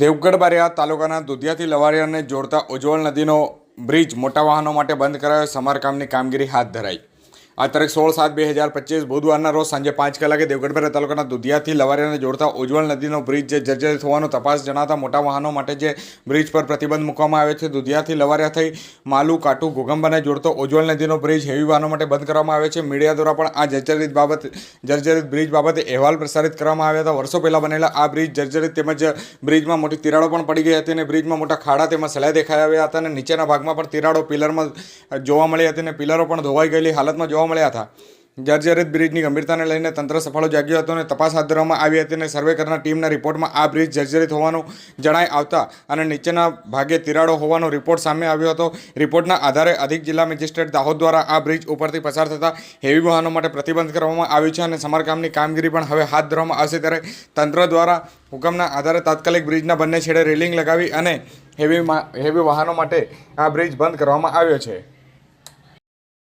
દેવગઢ બારિયા તાલુકાના દુધિયાથી લવારિયાને જોડતા ઉજ્જવલ નદીનો બ્રિજ મોટા વાહનો માટે બંધ કરાયો. સમારકામની કામગીરી હાથ ધરાઈ. આ તારીખ સોળ સાત બે હજાર પચીસ બુધવારના રોજ સાંજે પાંચ કલાકે દેવગઢભરા તાલુકાના દુધિયાથી લવારીયાને જોડતા ઉજ્જવળ નદીનો બ્રિજ જે જર્જરિત હોવાનો તપાસ જણાતા મોટા વાહનો માટે જે બ્રિજ પર પ્રતિબંધ મૂકવામાં આવ્યો છે, દુધિયાથી લવારિયા થઈ માલુ, કાટુ ઘોગંબાને જોડતો ઉજ્જવલ નદીનો બ્રિજ હેવી વાહનો માટે બંધ કરવામાં આવ્યો છે. મીડિયા દ્વારા પણ આ જર્જરિત બાબત, જર્જરિત બ્રિજ બાબતે અહેવાલ પ્રસારિત કરવામાં આવ્યા હતા. વર્ષો પહેલાં બનેલા આ બ્રિજ જર્જરિત તેમજ બ્રિજમાં મોટી તિરાડો પણ પડી ગઈ હતી અને બ્રિજમાં મોટા ખાડા તેમાં સલાહ દેખાઈ આવ્યા હતા અને નીચેના ભાગમાં પણ તિરાડો, પિલરમાં જોવા મળી હતી અને પિલરો પણ ધોવાઈ ગયેલી હાલતમાં જોવા મળ્યા હતા. જર્જરિત બ્રિજની ગંભીરતાને લઈને તંત્ર સફાળો જાગ્યો હતો અને તપાસ હાથ ધરવામાં આવી હતી અને સર્વે કરનાર ટીમના રિપોર્ટમાં આ બ્રિજ જર્જરિત હોવાનું જણાઈ આવતા અને નીચેના ભાગે તિરાડો હોવાનો રિપોર્ટ સામે આવ્યો હતો. રિપોર્ટના આધારે અધિક જિલ્લા મેજિસ્ટ્રેટ દાહોદ દ્વારા આ બ્રિજ ઉપરથી પસાર થતા હેવી વાહનો માટે પ્રતિબંધ કરવામાં આવ્યું છે અને સમારકામની કામગીરી પણ હવે હાથ ધરવામાં આવશે ત્યારે તંત્ર દ્વારા હુકમના આધારે તાત્કાલિક બ્રિજના બંને છેડે રેલિંગ લગાવી અને હેવી હેવી વાહનો માટે આ બ્રિજ બંધ કરવામાં આવ્યો છે.